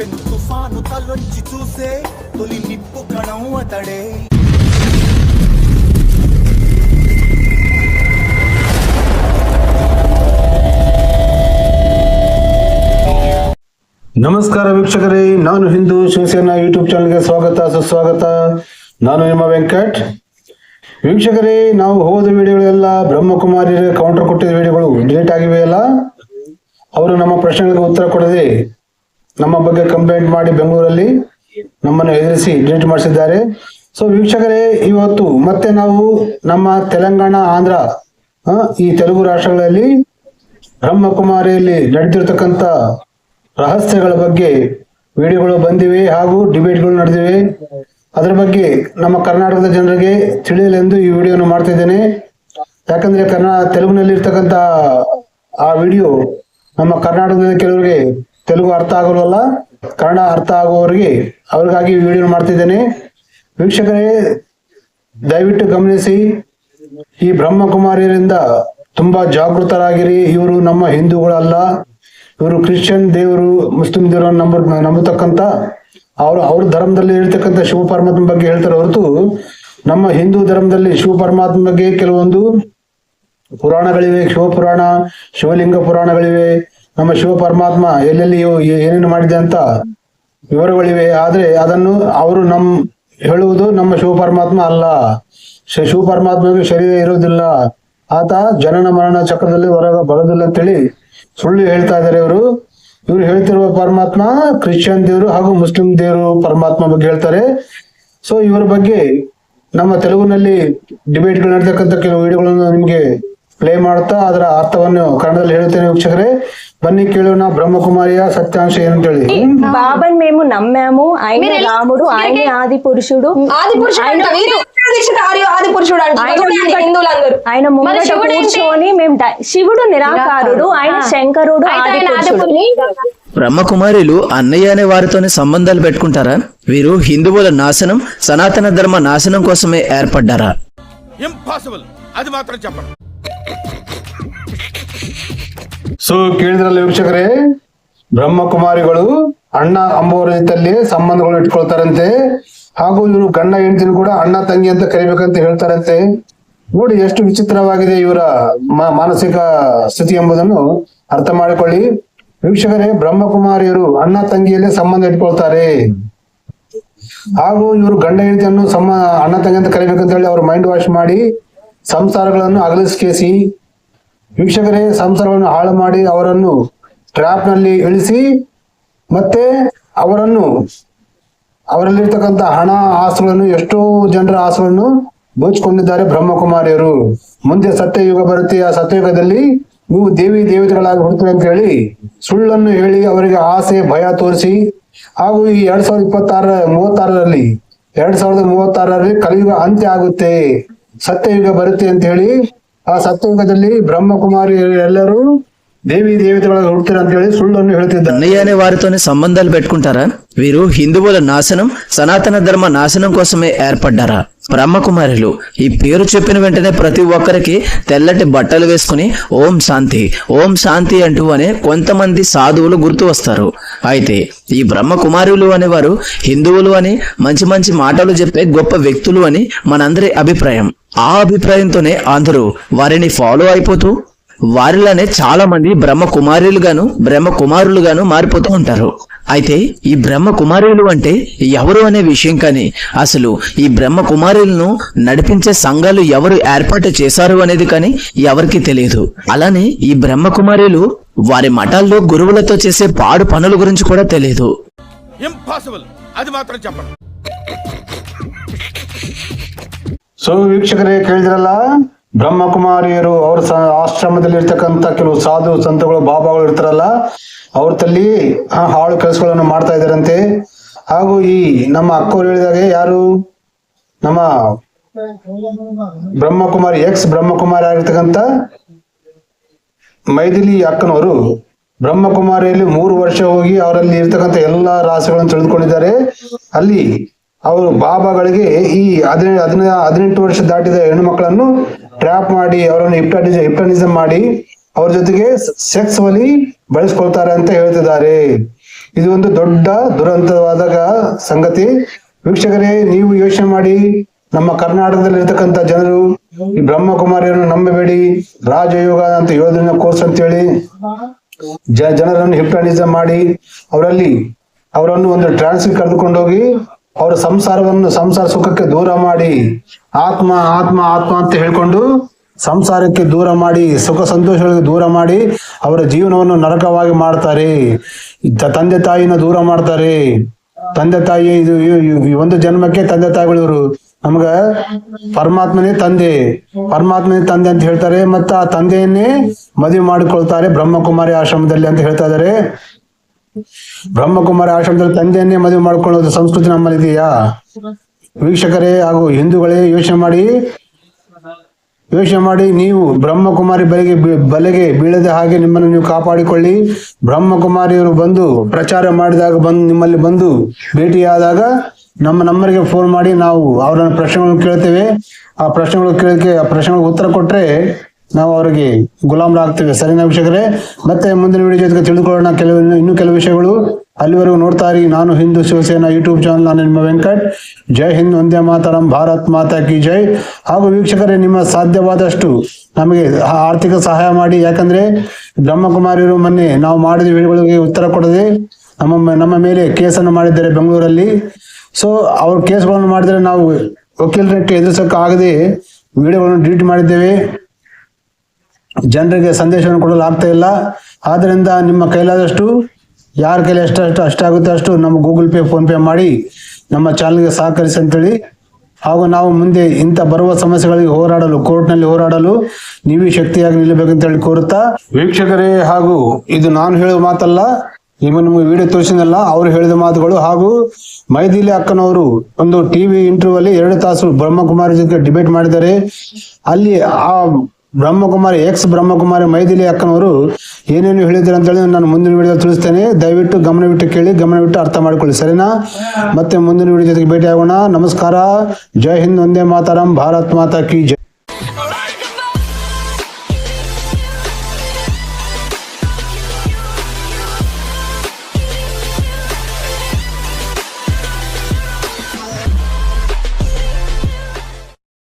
పెను తుఫాను తలొంచి చూసే తొలి నిప్పు కణం అతడే ನಮಸ್ಕಾರ ವೀಕ್ಷಕರೇ ನಾನು ಹಿಂದೂ ಶಿವಸೇನಾ ಯೂಟ್ಯೂಬ್ ಚಾನಲ್ಗೆ ಸ್ವಾಗತ ಸುಸ್ವಾಗತ ನಾನು ನಿಮ್ಮ ವೆಂಕಟ್ ವೀಕ್ಷಕರೇ ನಾವು ಹೋದ ವಿಡಿಯೋಗಳೆಲ್ಲ ಬ್ರಹ್ಮಕುಮಾರಿ ಕೌಂಟರ್ ಕೊಟ್ಟಿದ್ದ ವಿಡಿಯೋಗಳು ಡಿಲೀಟ್ ಆಗಿವೆ ಅಲ್ಲ ಅವರು ನಮ್ಮ ಪ್ರಶ್ನೆಗಳಿಗೆ ಉತ್ತರ ಕೊಡದೆ ನಮ್ಮ ಬಗ್ಗೆ ಕಂಪ್ಲೇಂಟ್ ಮಾಡಿ ಬೆಂಗಳೂರಲ್ಲಿ ನಮ್ಮನ್ನು ಎದುರಿಸಿ ಡಿಲೀಟ್ ಮಾಡಿಸಿದ್ದಾರೆ. ಸೊ ವೀಕ್ಷಕರೇ, ಇವತ್ತು ಮತ್ತೆ ನಾವು ನಮ್ಮ ತೆಲಂಗಾಣ, ಆಂಧ್ರ ಈ ತೆಲುಗು ರಾಷ್ಟ್ರಗಳಲ್ಲಿ ಬ್ರಹ್ಮಕುಮಾರಿಯಲ್ಲಿ ನಡೆದಿರ್ತಕ್ಕಂಥ ರಹಸ್ಯಗಳ ಬಗ್ಗೆ ವಿಡಿಯೋಗಳು ಬಂದಿವೆ ಹಾಗೂ ಡಿಬೇಟ್ಗಳು ನಡೆದಿವೆ. ಅದರ ಬಗ್ಗೆ ನಮ್ಮ ಕರ್ನಾಟಕದ ಜನರಿಗೆ ತಿಳಿಯಲೆಂದು ಈ ವಿಡಿಯೋನ ಮಾಡ್ತಾ ಇದ್ದೇನೆ. ಯಾಕಂದ್ರೆ ಕನ್ನಡ ತೆಲುಗಿನಲ್ಲಿ ಇರ್ತಕ್ಕಂಥ ಆ ವಿಡಿಯೋ ನಮ್ಮ ಕರ್ನಾಟಕದ ಕೆಲವರಿಗೆ ತೆಲುಗು ಅರ್ಥ ಆಗೋಲ್ಲ ಕನ್ನಡ ಅರ್ಥ ಆಗುವವರಿಗೆ ಅವ್ರಿಗಾಗಿ ವಿಡಿಯೋ ಮಾಡ್ತಿದ್ದೇನೆ. ವೀಕ್ಷಕರೇ, ದಯವಿಟ್ಟು ಗಮನಿಸಿ, ಈ ಬ್ರಹ್ಮಕುಮಾರಿಯರಿಂದ ತುಂಬಾ ಜಾಗೃತರಾಗಿರಿ. ಇವರು ನಮ್ಮ ಹಿಂದೂಗಳಲ್ಲ. ಇವರು ಕ್ರಿಶ್ಚಿಯನ್ ದೇವರು, ಮುಸ್ಲಿಂ ದೇವರ ನಂಬ ನಂಬತಕ್ಕಂತ ಅವರು ಅವ್ರ ಧರ್ಮದಲ್ಲಿ ಇರ್ತಕ್ಕಂತ ಶಿವ ಪರಮಾತ್ಮ ಬಗ್ಗೆ ಹೇಳ್ತಾರೆ ಹೊರತು ನಮ್ಮ ಹಿಂದೂ ಧರ್ಮದಲ್ಲಿ ಶಿವ ಪರಮಾತ್ಮ ಬಗ್ಗೆ ಕೆಲವೊಂದು ಪುರಾಣಗಳಿವೆ. ಶಿವ ಪುರಾಣ ಶಿವಲಿಂಗ ಪುರಾಣಗಳಿವೆ. ನಮ್ಮ ಶಿವ ಪರಮಾತ್ಮ ಎಲ್ಲೆಲ್ಲಿ ಏನೇನು ಮಾಡಿದೆ ಅಂತ ವಿವರಗಳಿವೆ. ಆದ್ರೆ ಅದನ್ನು ಅವರು ನಮ್ ಹೇಳುವುದು ನಮ್ಮ ಶಿವ ಪರಮಾತ್ಮ ಅಲ್ಲ. ಶಿವ ಪರಮಾತ್ಮನಿಗೆ ಶರೀರ ಇರುವುದಿಲ್ಲ. ಆತ ಜನನ ಮರಣ ಚಕ್ರದಲ್ಲಿ ಹೊರಗ ಬರೋದಿಲ್ಲ ಅಂತೇಳಿ ಸುಳ್ಳು ಹೇಳ್ತಾ ಇದ್ದಾರೆ ಇವರು. ಇವರು ಹೇಳ್ತಿರುವ ಪರಮಾತ್ಮ ಕ್ರಿಶ್ಚಿಯನ್ ದೇವರು ಹಾಗೂ ಮುಸ್ಲಿಂ ದೇವರು ಪರಮಾತ್ಮ ಬಗ್ಗೆ ಹೇಳ್ತಾರೆ. ಸೊ ಇವರ ಬಗ್ಗೆ ನಮ್ಮ ತೆಲುಗಿನಲ್ಲಿ ಡಿಬೇಟ್ಗಳು ನಡೀತಕ್ಕಂಥ ಕೆಲವು ವಿಡಿಯೋಗಳನ್ನು ನಿಮಗೆ ಪ್ಲೇ ಮಾಡ್ತಾ ಅದರ ಅರ್ಥವನ್ನು ಕನ್ನಡದಲ್ಲಿ ಹೇಳ್ತೇನೆ ವೀಕ್ಷಕರೇ ಬನ್ನಿ ಕೇಳೋಣ ಬ್ರಹ್ಮಕುಮಾರಿಯ సత్యాంశ ఏంటంటే బాబాని మేము నమ్మాము ఆయన మీరు ఎలా- రాముడు ఆయన మీరే- ఆది పురుషుడు ఆది పురుషుడు ఆయన అంట వీరు దీక్షిత ఆర్య ఆది పురుషుడు అంట ఆయన ముంగట- హిందువులందరూ ఆయన మరి ముంగట శివుడు ఏంటి? కూర్చొని మేము డ- శివుడు నిరాకారుడు ఆయన శంకరుడు అయితే ఆది ఆయన ఆది పురుషుడు పురుషుడు. బ్రహ్మకుమారిలు అన్నయ్య అనే వారితోనే సంబంధాలు పెట్టుకుంటారా వీరు హిందువుల నాశనం సనాతన ధర్మ నాశనం కోసమే ఏర్పడ్డారా ఇంపాసిబుల్ అది మాత్రం చెప్పండి ಸೊ ಕೇಳಿದ್ರಲ್ಲ ವೀಕ್ಷಕರೇ, ಬ್ರಹ್ಮಕುಮಾರಿಗಳು ಅಣ್ಣ, ಅಮ್ಮವರ ಜೊತೆಯಲ್ಲಿ ಸಂಬಂಧಗಳು ಇಟ್ಕೊಳ್ತಾರಂತೆ. ಹಾಗೂ ಇವರು ಗಂಡ, ಹೆಂಡತಿನ ಕೂಡ ಅಣ್ಣ, ತಂಗಿ ಅಂತ ಕರಿಬೇಕಂತ ಹೇಳ್ತಾರಂತೆ. ನೋಡಿ, ಎಷ್ಟು ವಿಚಿತ್ರವಾಗಿದೆ ಇವರ ಮಾನಸಿಕ ಸ್ಥಿತಿ ಎಂಬುದನ್ನು ಅರ್ಥ ಮಾಡಿಕೊಳ್ಳಿ. ವೀಕ್ಷಕರೇ, ಬ್ರಹ್ಮಕುಮಾರಿಯರು ಅಣ್ಣ, ತಂಗಿಯಲ್ಲೇ ಸಂಬಂಧ ಇಟ್ಕೊಳ್ತಾರೆ. ಹಾಗೂ ಇವರು ಗಂಡ, ಹೆಂಡತಿಯನ್ನು ಸಮ, ಅಣ್ಣ, ತಂಗಿ ಅಂತ ಕರಿಬೇಕಂತ ಹೇಳಿ ಅವ್ರ ಮೈಂಡ್ ವಾಶ್ ಮಾಡಿ ಸಂಸಾರಗಳನ್ನು ಅಗಲಿಸ್ಕೇಸಿ ವೀಕ್ಷಕರೇ, ಸಂಸಾರವನ್ನು ಹಾಳು ಮಾಡಿ ಅವರನ್ನು ಟ್ರ್ಯಾಪ್ನಲ್ಲಿ ಇಳಿಸಿ ಮತ್ತೆ ಅವರನ್ನು ಅವರಲ್ಲಿರ್ತಕ್ಕಂಥ ಹಣ ಆಸುಗಳನ್ನು ಎಷ್ಟೋ ಜನರ ಆಸುಗಳನ್ನು ಬೋಚ್ಕೊಂಡಿದ್ದಾರೆ ಬ್ರಹ್ಮಕುಮಾರಿಯರು. ಮುಂದೆ ಸತ್ಯಯುಗ ಬರುತ್ತೆ. ಆ ಸತ್ಯಯುಗದಲ್ಲಿ ನೀವು ದೇವಿ ದೇವತೆಗಳಾಗಿ ಹುಡ್ತೀರಿ ಅಂತ ಹೇಳಿ ಸುಳ್ಳನ್ನು ಹೇಳಿ ಅವರಿಗೆ ಆಸೆ, ಭಯ ತೋರಿಸಿ ಹಾಗೂ ಈ ಎರಡ್ ಸಾವಿರದ ಇಪ್ಪತ್ತಾರ ಮೂವತ್ತಾರರಲ್ಲಿ, ಎರಡ್ ಸಾವಿರದ ಮೂವತ್ತಾರರಲ್ಲಿ ಕಲಿಯುಗ ಅಂತ್ಯ ಆಗುತ್ತೆ. ಸತ್ಯಯುಗ ಬರುತ್ತೆ ಅಂತ ಹೇಳಿ ಆ ಸತ್ಯಯುಗದಲ್ಲಿ ಬ್ರಹ್ಮಕುಮಾರಿ ಎಲ್ಲರೂ ದೇವಿ ದೇವತೆಗಳಾಗಿ ಹುಡ್ತೀರ ಅಂತ ಹೇಳಿ ಸುಳ್ಳನ್ನು ಹೇಳ್ತಿದ್ದಾರೆ అన్నయ్య అనే వారితోనే సంబంధాలు పెట్టుకుంటారా వీరు హిందువుల నాశనం సనాతన ధర్మ నాశనం కోసమే ఏర్పడ్డారా బ్రహ్మకుమారులు ఈ పేరు చెప్పిన వెంటనే ప్రతి ఒక్కరికి తెల్లటి బట్టలు వేసుకుని ఓం శాంతి ఓం శాంతి అంటూ అనే కొంతమంది సాధువులు గుర్తు వస్తారు అయితే ఈ బ్రహ్మకుమారులు అనేవారు హిందువులు అని మంచి మంచి మాటలు చెప్పే గొప్ప వ్యక్తులు అని మనందరి అభిప్రాయం ఆ అభిప్రాయంతోనే అందరూ వారిని ఫాలో అయిపోతూ వారిలోనే చాలా మంది బ్రహ్మ కుమారులుగాను బ్రహ్మ కుమారులుగాను మారిపోతూ ఉంటారు అయితే ఈ బ్రహ్మ కుమారులు అంటే ఎవరు అనే విషయం కానీ అసలు ఈ బ్రహ్మ కుమారులను నడిపించే సంఘాలు ఎవరు ఏర్పాటు చేశారు అనేది కానీ ఎవరికి తెలియదు అలానే ఈ బ్రహ్మ కుమారులు వారి మఠాల్లో గురువులతో చేసే పాడు పనుల గురించి కూడా తెలియదు ఇంపాసిబుల్ అది మాత్రం చెప్పండి ಸೊ ವೀಕ್ಷಕರೇ ಕೇಳಿದ್ರಲ್ಲ ಬ್ರಹ್ಮಕುಮಾರಿಯರು ಅವ್ರ ಆಶ್ರಮದಲ್ಲಿ ಇರ್ತಕ್ಕಂಥ ಕೆಲವು ಸಾಧು ಸಂತಗಳು, ಬಾಬಾಗಳು ಇರ್ತಾರಲ್ಲ, ಅವ್ರ ತಲ್ಲಿ ಹಾಳು ಕೆಲಸಗಳನ್ನು ಮಾಡ್ತಾ ಇದ್ದಾರಂತೆ. ಹಾಗೂ ಈ ನಮ್ಮ ಅಕ್ಕವ್ರು ಹೇಳಿದಾಗೆ ಯಾರು? ನಮ್ಮ ಬ್ರಹ್ಮಕುಮಾರಿ ಎಕ್ಸ್ ಬ್ರಹ್ಮಕುಮಾರಿ ಆಗಿರ್ತಕ್ಕಂಥ ಮೈದಿಲಿ ಅಕ್ಕನವರು ಬ್ರಹ್ಮಕುಮಾರಿಯಲ್ಲಿ ಮೂರು ವರ್ಷ ಹೋಗಿ ಅವರಲ್ಲಿ ಇರ್ತಕ್ಕಂಥ ಎಲ್ಲಾ ರಾಸಗಳನ್ನು ತಿಳಿದುಕೊಂಡಿದ್ದಾರೆ. ಅಲ್ಲಿ ಅವರು ಬಾಬಾಗಳಿಗೆ ಈ ಹದಿನೈದು ಹದಿನ ಹದಿನೆಂಟು ವರ್ಷ ದಾಟಿದ ಹೆಣ್ಣು ಮಕ್ಕಳನ್ನು ಟ್ರ್ಯಾಪ್ ಮಾಡಿ, ಅವರನ್ನು ಹಿಪ್ಟಾಟಿಸಮ್ ಹಿಪ್ಟಾನಿಸಮ್ ಮಾಡಿ, ಅವ್ರ ಜೊತೆಗೆ ಸೆಕ್ಸ್ ಒಲಿ ಬಳಸ್ಕೊಳ್ತಾರೆ ಅಂತ ಹೇಳ್ತಿದ್ದಾರೆ. ಇದು ಒಂದು ದೊಡ್ಡ ದುರಂತವಾದ ಸಂಗತಿ. ವೀಕ್ಷಕರೇ, ನೀವು ಯೋಚನೆ ಮಾಡಿ, ನಮ್ಮ ಕರ್ನಾಟಕದಲ್ಲಿ ಇರ್ತಕ್ಕಂಥ ಜನರು, ಈ ಬ್ರಹ್ಮಕುಮಾರಿಯನ್ನು ನಂಬಬೇಡಿ, ರಾಜಯೋಗ ಅಂತ ದಿನ ಕೋರ್ಸ್ ಅಂತ ಹೇಳಿ ಜನರನ್ನು ಹಿಪ್ಟಾನಿಸಮ್ ಮಾಡಿ, ಅವರಲ್ಲಿ ಅವರನ್ನು ಒಂದು ಟ್ರಾನ್ಸ್ ಕರೆದುಕೊಂಡೋಗಿ ಅವರ ಸಂಸಾರವನ್ನು, ಸಂಸಾರ ಸುಖಕ್ಕೆ ದೂರ ಮಾಡಿ, ಆತ್ಮ ಆತ್ಮ ಆತ್ಮ ಅಂತ ಹೇಳ್ಕೊಂಡು ಸಂಸಾರಕ್ಕೆ ದೂರ ಮಾಡಿ, ಸುಖ ಸಂತೋಷಗಳಿಗೆ ದೂರ ಮಾಡಿ ಅವರ ಜೀವನವನ್ನು ನರಕವಾಗಿ ಮಾಡ್ತಾರೆ. ತಂದೆ ತಾಯಿನ ದೂರ ಮಾಡ್ತಾರೆ. ತಂದೆ ತಾಯಿ ಇದು ಒಂದು ಜನ್ಮಕ್ಕೆ ತಂದೆ ತಾಯಿಗಳು ಇವರು ನಮ್ಗ ಪರಮಾತ್ಮನೇ ತಂದೆ. ಪರಮಾತ್ಮನೇ ತಂದೆ ಅಂತ ಹೇಳ್ತಾರೆ. ಮತ್ತ ಆ ತಂದೆಯನ್ನೇ ಮದುವೆ ಮಾಡಿಕೊಳ್ತಾರೆ ಬ್ರಹ್ಮಕುಮಾರಿ ಆಶ್ರಮದಲ್ಲಿ ಅಂತ ಹೇಳ್ತಾ ಇದಾರೆ. ಬ್ರಹ್ಮಕುಮಾರಿ ಆಶ್ರಮದಲ್ಲಿ ತಂದೆಯನ್ನೇ ಮದುವೆ ಮಾಡ್ಕೊಳ್ಳೋದು ಸಂಸ್ಕೃತಿ ನಮ್ಮಲ್ಲಿ ಇದೆಯಾ ವೀಕ್ಷಕರೇ ಹಾಗೂ ಹಿಂದೂಗಳೇ, ಯೋಚನೆ ಮಾಡಿ. ಯೋಚನೆ ಮಾಡಿ, ನೀವು ಬ್ರಹ್ಮಕುಮಾರಿ ಬಲೆಗೆ ಬಲೆಗೆ ಬೀಳದ ಹಾಗೆ ನಿಮ್ಮನ್ನು ನೀವು ಕಾಪಾಡಿಕೊಳ್ಳಿ. ಬ್ರಹ್ಮಕುಮಾರಿಯವರು ಬಂದು ಪ್ರಚಾರ ಮಾಡಿದಾಗ ಬಂದು ನಿಮ್ಮಲ್ಲಿ ಬಂದು ಭೇಟಿಯಾದಾಗ ನಮ್ಮ ನಂಬರ್ಗೆ ಫೋನ್ ಮಾಡಿ ನಾವು ಅವರ ಪ್ರಶ್ನೆಗಳನ್ನು ಕೇಳ್ತೇವೆ. ಆ ಪ್ರಶ್ನೆಗಳು ಕೇಳಕ್ಕೆ ಆ ಪ್ರಶ್ನೆಗಳಿಗೆ ಉತ್ತರ ಕೊಟ್ರೆ ನಾವು ಅವರಿಗೆ ಗುಲಾಮರಾಗ್ತೇವೆ. ಸರಿನಾ ವೀಕ್ಷಕರೇ ಮತ್ತೆ ಮುಂದಿನ ವಿಡಿಯೋ ಜೊತೆಗೆ ತಿಳಿದುಕೊಳ್ಳೋಣ ಕೆಲವು ಇನ್ನೂ ಕೆಲವು ವಿಷಯಗಳು. ಅಲ್ಲಿವರೆಗೂ ನೋಡ್ತಾ ಇರಿ. ನಾನು ಹಿಂದೂ ಶಿವಸೇನಾ ಯೂಟ್ಯೂಬ್ ಚಾನಲ್ ನಾನು ನಿಮ್ಮ ವೆಂಕಟ್. ಜೈ ಹಿಂದ್ ಒಂದೇ ಮಾತರಂ, ಭಾರತ್ ಮಾತಾ ಕಿ ಜೈ. ಹಾಗೂ ವೀಕ್ಷಕರೇ, ನಿಮ್ಮ ಸಾಧ್ಯವಾದಷ್ಟು ನಮಗೆ ಆರ್ಥಿಕ ಸಹಾಯ ಮಾಡಿ. ಯಾಕಂದ್ರೆ ಬ್ರಹ್ಮಕುಮಾರಿಯರು ಮೊನ್ನೆ ನಾವು ಮಾಡಿದ ವಿಡಿಯೋಗಳಿಗೆ ಉತ್ತರ ಕೊಡದೆ ನಮ್ಮ ನಮ್ಮ ಮೇಲೆ ಕೇಸನ್ನು ಮಾಡಿದ್ದಾರೆ ಬೆಂಗಳೂರಲ್ಲಿ. ಸೊ ಅವ್ರ ಕೇಸ್ಗಳನ್ನು ಮಾಡಿದರೆ ನಾವು ವಕೀಲರಕ್ಕೆ ಎದುರಿಸೋಕ್ಕಾಗದೆ ವಿಡಿಯೋಗಳನ್ನು ಡಿಲೀಟ್ ಮಾಡಿದ್ದೇವೆ. ಜನರಿಗೆ ಸಂದೇಶವನ್ನು ಕೊಡಲು ಆಗ್ತಾ ಇಲ್ಲ. ಆದ್ದರಿಂದ ನಿಮ್ಮ ಕೈಲಾದಷ್ಟು ಯಾರ ಕೈಲಿ ಎಷ್ಟಷ್ಟು ಅಷ್ಟಾಗುತ್ತೆ ಅಷ್ಟು ನಮ್ಮ ಗೂಗಲ್ ಪೇ, ಫೋನ್ ಪೇ ಮಾಡಿ ನಮ್ಮ ಚಾನಲ್ಗೆ ಸಹಕರಿಸಿ ಅಂತೇಳಿ. ಹಾಗೂ ನಾವು ಮುಂದೆ ಇಂಥ ಬರುವ ಸಮಸ್ಯೆಗಳಿಗೆ ಹೋರಾಡಲು, ಕೋರ್ಟ್ನಲ್ಲಿ ಹೋರಾಡಲು ನೀವೇ ಶಕ್ತಿಯಾಗಿ ನಿಲ್ಲಬೇಕಂತೇಳಿ ಕೋರುತ್ತಾ. ವೀಕ್ಷಕರೇ, ಹಾಗೂ ಇದು ನಾನು ಹೇಳುವ ಮಾತಲ್ಲ ಈಗ ನಿಮಗೆ ವಿಡಿಯೋ ತೋರಿಸಿದಲ್ಲ ಅವರು ಹೇಳಿದ ಮಾತುಗಳು. ಹಾಗೂ ಮೈದಿಲಿ ಅಕ್ಕನವರು ಒಂದು ಟಿವಿ ಇಂಟರ್ವ್ಯೂ ಅಲ್ಲಿ ಎರಡು ತಾಸು ಬ್ರಹ್ಮಕುಮಾರಿ ಜೊತೆ ಡಿಬೇಟ್ ಮಾಡಿದ್ದಾರೆ. ಅಲ್ಲಿ ಆ ಬ್ರಹ್ಮಕುಮಾರಿ ಎಕ್ಸ್ ಬ್ರಹ್ಮಕುಮಾರಿ ಮೈದಿಲಿ ಅಕ್ಕನವರು ಏನೇನು ಹೇಳಿದ್ರು ಅಂತ ಹೇಳಿ ನಾನು ಮುಂದಿನ ವಿಡಿಯೋ ತಿಳಿಸ್ತೇನೆ. ದಯವಿಟ್ಟು ಗಮನವಿಟ್ಟು ಕೇಳಿ ಗಮನವಿಟ್ಟು ಅರ್ಥ ಮಾಡ್ಕೊಳ್ಳಿ, ಸರಿನಾ? ಮತ್ತೆ ಮುಂದಿನ ವಿಡಿಯೋ ಜೊತೆಗೆ ಭೇಟಿ ಆಗೋಣ ನಮಸ್ಕಾರ. ಜೈ ಹಿಂದ್, ಒಂದೇ ಮಾತಾರಂ, ಭಾರತ್ ಮಾತಾ ಕಿ ಜೈ.